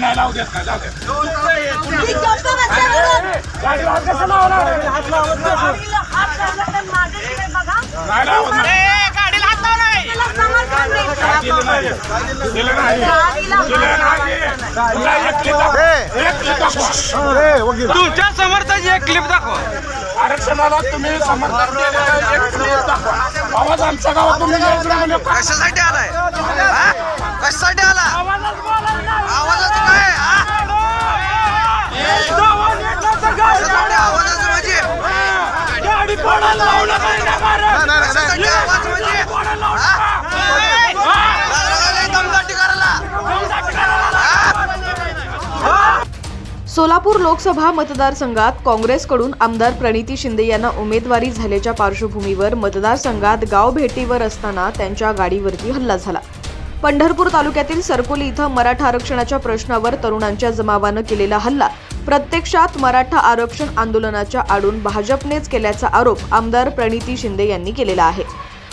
नाही लावू देत जाऊ. तुमच्या समर्थाची एक क्लिप दाखवा. आरक्षणाला तुम्ही समर्थन केलेलं एक क्लिप दाखवा. आवाज आमच्या गावात तुम्ही? कशासाठी आलाय? हा? कशासाठी आला? सोलापूर लोकसभा मतदारसंघात काँग्रेसकडून आमदार प्रणिती शिंदे यांना उमेदवारी झाल्याच्या पार्श्वभूमीवर मतदारसंघात गाव भेटीवर असताना त्यांच्या गाडीवरती हल्ला झाला. पंढरपूर तालुक्यातील सरकोली इथं मराठा आरक्षणाच्या प्रश्नावर तरुणांच्या जमावानं केलेला हल्ला. प्रत्यक्षात मराठा आरक्षण आंदोलनाच्या आडून भाजपनेच केल्याचा आरोप आमदार प्रणिती शिंदे यांनी केलेला आहे.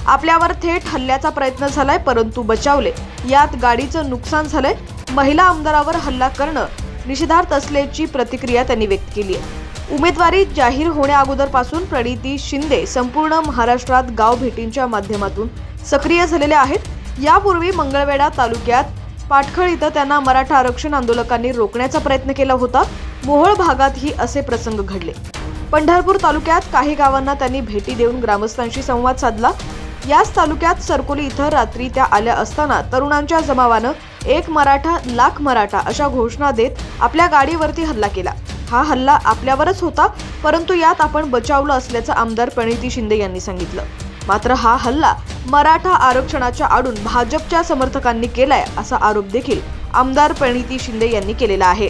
आपल्यावर थेट हल्ल्याचा प्रयत्न झालाय परंतु बचावले. यात गाडीचं नुकसान झालंय. महिला आमदारावर हल्ला करणं निषेधार्थ असल्याची प्रतिक्रिया त्यांनी व्यक्त केली आहे. उमेदवारी जाहीर होण्या अगोदरपासून प्रणिती शिंदे संपूर्ण महाराष्ट्रात गाव भेटींच्या माध्यमातून सक्रिय झालेल्या आहेत. यापूर्वी मंगळवेढा तालुक्यात पाटखळ इथं त्यांना मराठा आरक्षण आंदोलकांनी रोखण्याचा प्रयत्न केला होता. मोहोळ भागातही असे प्रसंग घडले. पंढरपूर तालुक्यात काही गावांना त्यांनी भेटी देऊन ग्रामस्थांशी संवाद साधला. याच तालुक्यात सरकोली इथं रात्री त्या आल्या असताना तरुणांच्या जमावानं एक मराठा लाख मराठा अशा घोषणा देत आपल्या गाडीवरती हल्ला केला. हा हल्ला आपल्यावरच होता परंतु यात आपण बचावलं असल्याचं आमदार प्रणिती शिंदे यांनी सांगितलं. मात्र हा हल्ला मराठा आरक्षणाच्या आडून भाजपच्या समर्थकांनी केलाय असा आरोप देखील आमदार प्रणिती शिंदे यांनी केलेला आहे.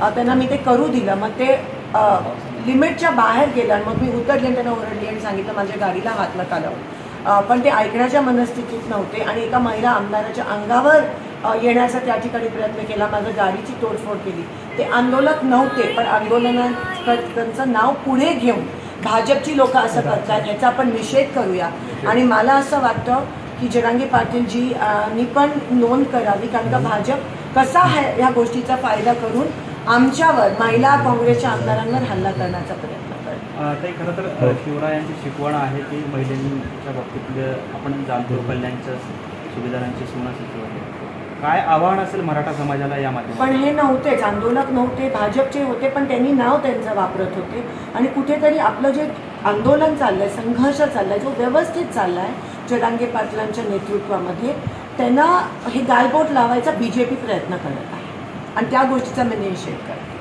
त्यांना मी ते करू दिलं. मग ते लिमिटच्या बाहेर गेलं आणि मग मी उतरली आणि त्यांना ओरडली आणि सांगितलं माझ्या गाडीला हात नका लावू. पण ते ऐकण्याच्या मनस्थितीत नव्हते आणि एका महिला आमदाराच्या अंगावर येण्याचा त्या ठिकाणी प्रयत्न केला. माझ्या गाडीची तोडफोड केली. ते आंदोलक नव्हते पण आंदोलना त्यांचं नाव पुढे घेऊन भाजपची लोक असं करतात याचा आपण निषेध करूया. आणि मला असं वाटतं की जरांगे पाटीलजी नी पण नोंद करावी कारण का भाजप कसा आहे ह्या गोष्टीचा फायदा करून आमच्यावर महिला काँग्रेसच्या आमदारांवर हल्ला करण्याचा प्रयत्न ते खरं तर अ, शिवरायांची शिकवण आहे की महिलांच्या बाबतीत आपण जाणतो कल्याणच्या सुविधांची सुनासाठी काय आव्हान असेल मराठा समाजाला या माध्यमातून? पण हे नव्हतेच आंदोलक नव्हते भाजपचे होते पण त्यांनी नाव त्यांचं वापरत होते. आणि कुठेतरी आपलं जे आंदोलन चाललंय संघर्ष चाललाय जो व्यवस्थित चाललाय जरांगे पाटलांच्या नेतृत्वामध्ये त्यांना हे गालबोट लावायचा बी जे पी प्रयत्न करत आहे. आणि त्या गोष्टीचा मी निषेध करते.